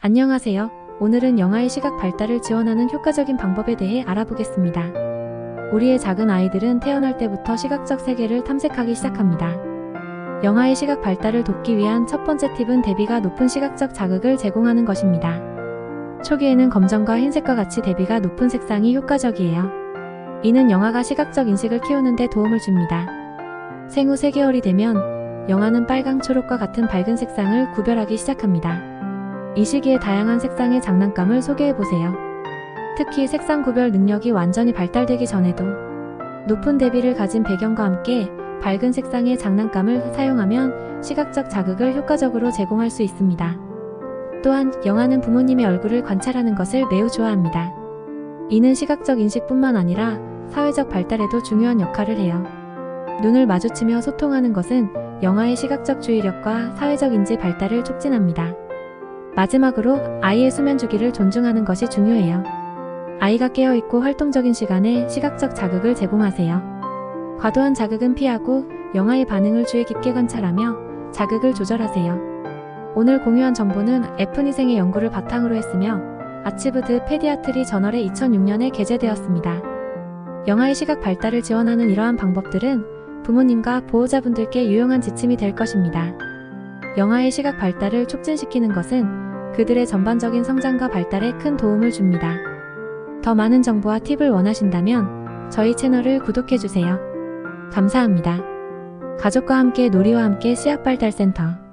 안녕하세요. 오늘은 영아의 시각 발달을 지원하는 효과적인 방법에 대해 알아보겠습니다. 우리의 작은 아이들은 태어날 때부터 시각적 세계를 탐색하기 시작합니다. 영아의 시각 발달을 돕기 위한 첫 번째 팁은 대비가 높은 시각적 자극을 제공하는 것입니다. 초기에는 검정과 흰색과 같이 대비가 높은 색상이 효과적이에요. 이는 영아가 시각적 인식을 키우는 데 도움을 줍니다. 생후 3개월이 되면 영아는 빨강, 초록과 같은 밝은 색상을 구별하기 시작합니다. 이 시기에 다양한 색상의 장난감을 소개해 보세요. 특히 색상 구별 능력이 완전히 발달되기 전에도 높은 대비를 가진 배경과 함께 밝은 색상의 장난감을 사용하면 시각적 자극을 효과적으로 제공할 수 있습니다. 또한 영아는 부모님의 얼굴을 관찰하는 것을 매우 좋아합니다. 이는 시각적 인식뿐만 아니라 사회적 발달에도 중요한 역할을 해요. 눈을 마주치며 소통하는 것은 영아의 시각적 주의력과 사회적 인지 발달을 촉진합니다. 마지막으로 아이의 수면 주기를 존중하는 것이 중요해요. 아이가 깨어있고 활동적인 시간에 시각적 자극을 제공하세요. 과도한 자극은 피하고 영아의 반응을 주의 깊게 관찰하며 자극을 조절하세요. 오늘 공유한 정보는 에프니생의 연구를 바탕으로 했으며 아치브드 페디아트리 저널에 2006년에 게재되었습니다. 영아의 시각 발달을 지원하는 이러한 방법들은 부모님과 보호자분들께 유용한 지침이 될 것입니다. 영아의 시각 발달을 촉진시키는 것은 그들의 전반적인 성장과 발달에 큰 도움을 줍니다. 더 많은 정보와 팁을 원하신다면 저희 채널을 구독해주세요. 감사합니다. 가족과 함께 놀이와 함께 시각발달센터